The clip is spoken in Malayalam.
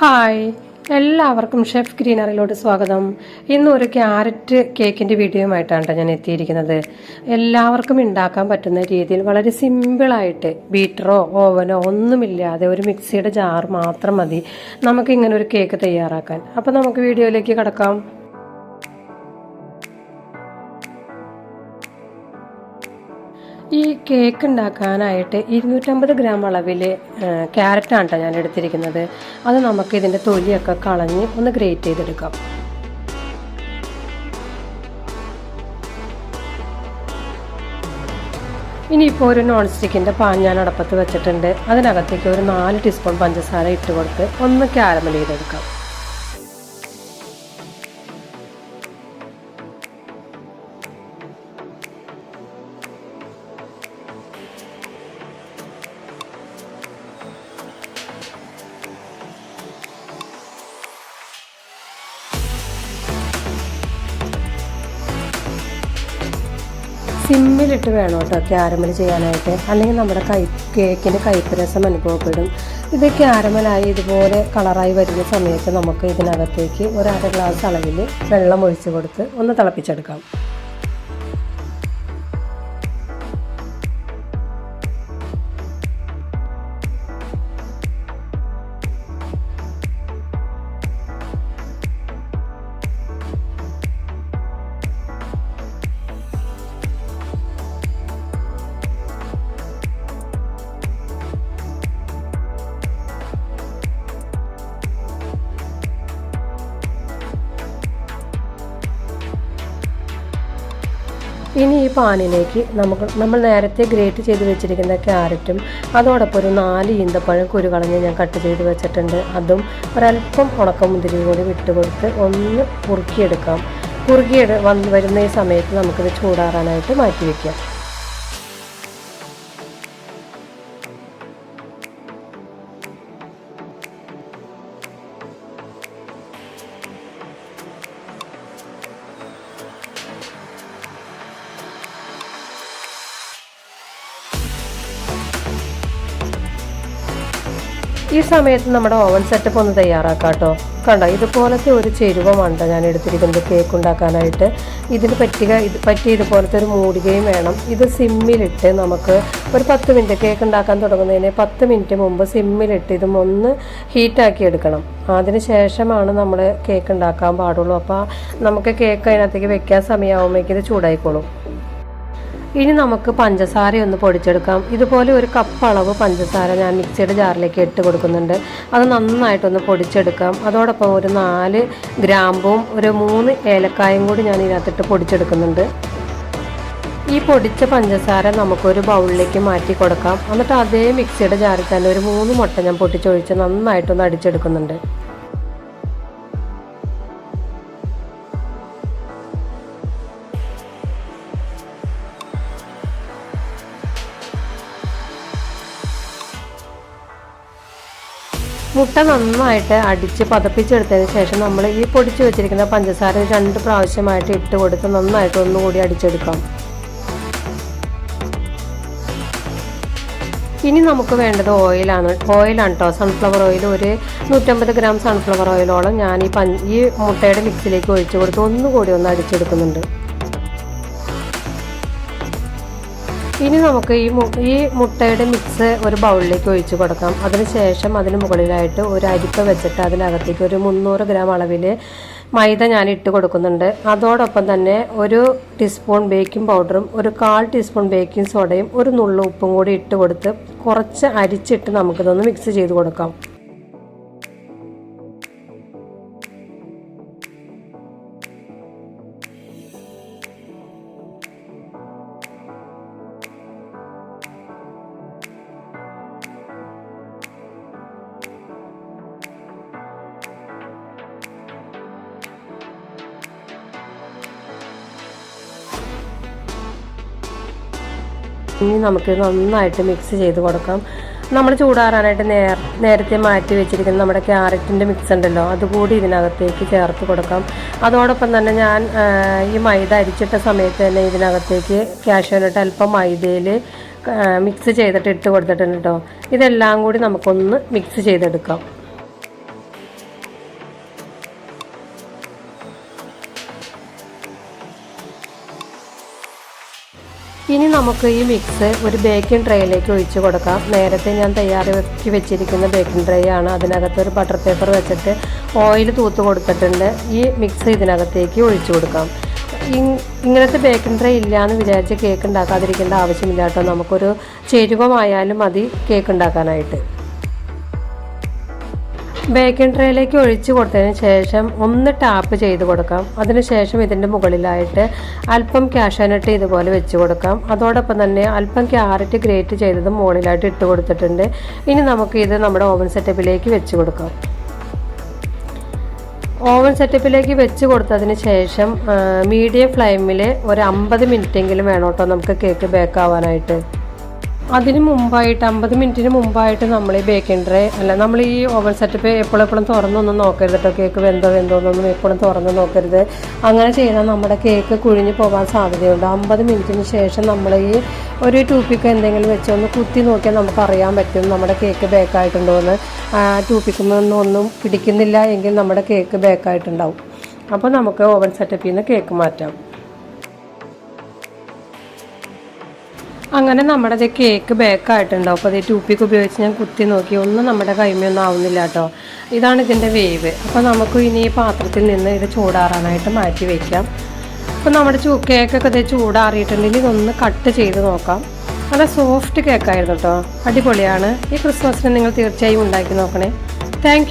ഹായ്. എല്ലാവർക്കും ഷെഫ് ഗ്രീനറിലോട്ട് സ്വാഗതം. ഇന്ന് ഒരു ക്യാരറ്റ് കേക്കിന്റെ വീഡിയോയുമായിട്ടാണ് ഞാൻ എത്തിയിരിക്കുന്നത്. എല്ലാവർക്കും ഉണ്ടാക്കാൻ പറ്റുന്ന രീതിയിൽ വളരെ സിമ്പിളായിട്ട് ബീറ്ററോ ഓവനോ ഒന്നുമില്ലാതെ ഒരു മിക്സിയുടെ ജാർ മാത്രം മതി. നമുക്ക് ഇങ്ങനെ ഒരു കേക്ക് തയ്യാറാക്കാൻ. അപ്പോൾ നമുക്ക് വീഡിയോയിലേക്ക് കിടക്കാം. ഈ കേക്ക് ഉണ്ടാക്കാനായിട്ട് ഇരുന്നൂറ്റമ്പത് ഗ്രാം അളവിൽ ക്യാരറ്റാണ് കേട്ടോ ഞാൻ എടുത്തിരിക്കുന്നത്. അത് നമുക്ക് ഇതിന്റെ തൊലിയൊക്കെ കളഞ്ഞ് ഒന്ന് ഗ്രേറ്റ് ചെയ്തെടുക്കാം. ഇനിയിപ്പോൾ ഒരു നോൺ സ്റ്റിക്കിന്റെ പാൻ ഞാൻ അടപ്പത്ത് വെച്ചിട്ടുണ്ട്. അതിനകത്തേക്ക് ഒരു നാല് ടീസ്പൂൺ പഞ്ചസാര ഇട്ട് കൊടുത്ത് ഒന്ന് ക്യാരമൽ ചെയ്തെടുക്കാം. സിമ്മിലിട്ട് വേണം കേട്ടോ ക്യാരമൽ ചെയ്യാനായിട്ട്? അല്ലെങ്കിൽ നമ്മുടെ കൈ കേക്കിന് കയ്പ്പ് രസം അനുഭവപ്പെടും. ഇത് ക്യാരമലായി ഇതുപോലെ കളറായി വരുന്ന സമയത്ത് നമുക്ക് ഇതിനകത്തേക്ക് ഒരു അര ഗ്ലാസ് അളവിൽ വെള്ളം ഒഴിച്ച് കൊടുത്ത് ഒന്ന് തിളപ്പിച്ചെടുക്കാം. ഇനി ഈ പാനിലേക്ക് നമുക്ക് നമ്മൾ നേരത്തെ ഗ്രേറ്റ് ചെയ്ത് വെച്ചിരിക്കുന്ന ക്യാരറ്റും അതോടൊപ്പം ഒരു നാല് ഈന്തപ്പഴം കുരുകളഞ്ഞ് ഞാൻ കട്ട് ചെയ്ത് വെച്ചിട്ടുണ്ട്. അതും ഒരല്പം ഉണക്കമുന്തിരി കൂടി വിട്ട് കൊടുത്ത് ഒന്ന് കുറുക്കിയെടുക്കാം. കുറുകിയെടു വന്ന് വരുന്ന ഈ സമയത്ത് നമുക്കിത് ചൂടാറാനായിട്ട് മാറ്റി വയ്ക്കാം ഈ സമയത്ത് നമ്മുടെ ഓവൻ സെറ്റപ്പ് ഒന്ന് തയ്യാറാക്കാം കേട്ടോ. കണ്ടോ ഇതുപോലത്തെ ഒരു ചെരുവമാണ് ഞാൻ എടുത്തിരിക്കുന്നത് കേക്ക് ഉണ്ടാക്കാനായിട്ട്. ഇതിന് പറ്റുക ഇത് പറ്റിയ ഇതുപോലത്തെ ഒരു മൂടികയും വേണം. ഇത് സിമ്മിലിട്ട് നമുക്ക് ഒരു പത്ത് മിനിറ്റ് കേക്ക് ഉണ്ടാക്കാൻ തുടങ്ങുന്നതിന് പത്ത് മിനിറ്റ് മുമ്പ് സിമ്മിലിട്ട് ഇതും ഒന്ന് ഹീറ്റാക്കി എടുക്കണം. അതിന് ശേഷമാണ് നമ്മൾ കേക്ക് ഉണ്ടാക്കാൻ പാടുള്ളൂ. അപ്പോൾ നമുക്ക് കേക്ക് അതിനകത്തേക്ക് വെക്കാൻ സമയമാകുമ്പോഴേക്കും ഇത് ചൂടായിക്കോളും. ഇനി നമുക്ക് പഞ്ചസാര ഒന്ന് പൊടിച്ചെടുക്കാം. ഇതുപോലെ ഒരു കപ്പ് അളവ് പഞ്ചസാര ഞാൻ മിക്സിയുടെ ജാറിലേക്ക് ഇട്ട് കൊടുക്കുന്നുണ്ട്. അത് നന്നായിട്ടൊന്ന് പൊടിച്ചെടുക്കാം. അതോടൊപ്പം ഒരു നാല് ഗ്രാമ്പും ഒരു മൂന്ന് ഏലക്കായും കൂടി ഞാൻ ഇതിനകത്തിട്ട് പൊടിച്ചെടുക്കുന്നുണ്ട്. ഈ പൊടിച്ച പഞ്ചസാര നമുക്കൊരു ബൗളിലേക്ക് മാറ്റി കൊടുക്കാം. എന്നിട്ട് അതേ മിക്സിയുടെ ജാറിൽ തന്നെ ഒരു മൂന്ന് മുട്ട ഞാൻ പൊട്ടിച്ചൊഴിച്ച് നന്നായിട്ടൊന്ന് അടിച്ചെടുക്കുന്നുണ്ട്. മുട്ട നന്നായിട്ട് അടിച്ച് പതപ്പിച്ചെടുത്തതിന് ശേഷം നമ്മൾ ഈ പൊടിച്ച് വെച്ചിരിക്കുന്ന പഞ്ചസാര രണ്ട് പ്രാവശ്യമായിട്ട് ഇട്ട് കൊടുത്ത് നന്നായിട്ട് ഒന്നുകൂടി അടിച്ചെടുക്കാം. ഇനി നമുക്ക് വേണ്ടത് ഓയിലാണ്. ഓയിലാണ് കേട്ടോ സൺഫ്ലവർ ഓയിൽ ഒരു നൂറ്റമ്പത് ഗ്രാം സൺഫ്ലവർ ഓയിലോളം ഞാൻ ഈ പഞ്ച് ഈ മുട്ടയുടെ മിക്സിലേക്ക് ഒഴിച്ചു കൊടുത്ത് ഒന്നുകൂടി ഒന്ന് അടിച്ചെടുക്കുന്നുണ്ട്. ഇനി നമുക്ക് ഈ ഈ മുട്ടയുടെ മിക്സ് ഒരു ബൗളിലേക്ക് ഒഴിച്ച് കൊടുക്കാം. അതിനുശേഷം അതിന് മുകളിലായിട്ട് ഒരു അരിപ്പ വെച്ചിട്ട് അതിനകത്തേക്ക് ഒരു മുന്നൂറ് ഗ്രാം അളവിൽ മൈദ ഞാൻ ഇട്ട് കൊടുക്കുന്നുണ്ട്. അതോടൊപ്പം തന്നെ ഒരു ടീസ്പൂൺ ബേക്കിംഗ് പൗഡറും ഒരു കാൽ ടീസ്പൂൺ ബേക്കിംഗ് സോഡയും ഒരു നുള്ളു ഉപ്പും കൂടി ഇട്ട് കൊടുത്ത് കുറച്ച് അരിച്ചിട്ട് നമുക്കിതൊന്ന് മിക്സ് ചെയ്ത് കൊടുക്കാം. ഇനി നമുക്ക് നന്നായിട്ട് മിക്സ് ചെയ്ത് കൊടുക്കാം. നമ്മൾ ചൂടാറാനായിട്ട് നേർ നേരത്തെ മാറ്റി വെച്ചിരിക്കുന്ന നമ്മുടെ ക്യാരറ്റിന്റെ മിക്സ് ഉണ്ടല്ലോ അതുകൂടി ഇതിനകത്തേക്ക് ചേർത്ത് കൊടുക്കാം. അതോടൊപ്പം തന്നെ ഞാൻ ഈ മൈദ അരിച്ചിട്ട സമയത്ത് തന്നെ ഇതിനകത്തേക്ക് കാഷ്യൂനട്ട് അല്പം മൈദയിൽ മിക്സ് ചെയ്തിട്ട് ഇട്ട് കൊടുത്തിട്ടുണ്ട് കേട്ടോ ഇതെല്ലാം കൂടി നമുക്കൊന്ന് മിക്സ് ചെയ്തെടുക്കാം. ഇനി നമുക്ക് ഈ മിക്സ് ഒരു ബേക്കിംഗ് ട്രേയിലേക്ക് ഒഴിച്ച് കൊടുക്കാം. നേരത്തെ ഞാൻ തയ്യാറാക്കി വെച്ചിരിക്കുന്ന ബേക്കിംഗ് ട്രേ ആണ്. അതിനകത്ത് ഒരു ബട്ടർ പേപ്പർ വെച്ചിട്ട് ഓയിൽ തൂത്ത് കൊടുത്തിട്ടുണ്ട്. ഈ മിക്സ് ഇതിനകത്തേക്ക് ഒഴിച്ചു കൊടുക്കാം. ഇങ്ങനത്തെ ബേക്കിംഗ് ട്രേ ഇല്ലയെന്ന് വിചാരിച്ച് കേക്ക് ഉണ്ടാക്കാതിരിക്കേണ്ട ആവശ്യമില്ല കേട്ടോ നമുക്കൊരു ചേരുവമായാലും മതി കേക്ക് ഉണ്ടാക്കാനായിട്ട്. ബേക്കിംഗ് ട്രേയിലേക്ക് ഒഴിച്ച് കൊടുത്തതിന് ശേഷം ഒന്ന് ടാപ്പ് ചെയ്ത് കൊടുക്കാം. അതിനുശേഷം ഇതിന്റെ മുകളിലായിട്ട് അല്പം കാഷ്യൂനട്ട് ഇതുപോലെ വെച്ച് കൊടുക്കാം. അതോടൊപ്പം തന്നെ അല്പം ക്യാരറ്റ് ഗ്രേറ്റ് ചെയ്തത് മുകളിലായിട്ട് ഇട്ട് കൊടുത്തിട്ടുണ്ട്. ഇനി നമുക്ക് ഇത് നമ്മുടെ ഓവൻ സെറ്റപ്പിലേക്ക് വെച്ച് കൊടുക്കാം. ഓവൻ സെറ്റപ്പിലേക്ക് വെച്ച് കൊടുത്തതിന് ശേഷം മീഡിയം ഫ്ലെയിമിൽ ഒരു അമ്പത് മിനിറ്റെങ്കിലും വേണം കേട്ടോ നമുക്ക് കേക്ക് ബേക്ക് ആവാനായിട്ട്. അതിന് മുമ്പായിട്ട് അമ്പത് മിനിറ്റിന് മുമ്പായിട്ട് നമ്മൾ ഈ ബേക്കിംഗ് ട്രേ അല്ല നമ്മൾ ഈ ഓവൻ സെറ്റപ്പ് എപ്പോഴെപ്പോഴും എപ്പോഴും തുറന്നൊന്നും നോക്കരുത് കേട്ടോ കേക്ക് വെന്തോ വെന്തോ എന്നൊന്നും എപ്പോഴും തുറന്ന് നോക്കരുത്. അങ്ങനെ ചെയ്താൽ നമ്മുടെ കേക്ക് കുഴിഞ്ഞു പോകാൻ സാധ്യതയുണ്ട്. അമ്പത് മിനിറ്റിന് ശേഷം നമ്മൾ ഈ ഒരു ടൂപ്പിക്ക് എന്തെങ്കിലും വെച്ച് ഒന്ന് കുത്തി നോക്കിയാൽ നമുക്ക് അറിയാൻ പറ്റും നമ്മുടെ കേക്ക് ബേക്കായിട്ടുണ്ടോ എന്ന്. ടൂപ്പിക്കിൽ ഒന്നും പിടിക്കുന്നില്ല എങ്കിൽ നമ്മുടെ കേക്ക് ബേക്കായിട്ടുണ്ടാവും അപ്പോൾ നമുക്ക് ഓവൻ സെറ്റപ്പിൽ നിന്ന് കേക്ക് മാറ്റാം. അങ്ങനെ നമ്മുടെ ഇത് കേക്ക് ബേക്കായിട്ടുണ്ടാവും അപ്പോൾ അത് ടൂപ്പിക്ക് ഉപയോഗിച്ച് ഞാൻ കുത്തി നോക്കി. ഒന്നും നമ്മുടെ കൈമയൊന്നും ആവുന്നില്ല കേട്ടോ ഇതാണ് ഇതിന്റെ വേവ്. അപ്പോൾ നമുക്ക് ഇനി ഈ പാത്രത്തിൽ നിന്ന് ഇത് ചൂടാറാനായിട്ട് മാറ്റി വയ്ക്കാം അപ്പോൾ നമ്മുടെ ചൂ കേക്കൊക്കെ ഇത് ചൂടാറിയിട്ടുണ്ടെങ്കിൽ ഇതൊന്ന് കട്ട് ചെയ്ത് നോക്കാം. നല്ല സോഫ്റ്റ് കേക്കായിരുന്നു കേട്ടോ അടിപൊളിയാണ്. ഈ ക്രിസ്മസിന് നിങ്ങൾ തീർച്ചയായും ഉണ്ടാക്കി നോക്കണേ. താങ്ക്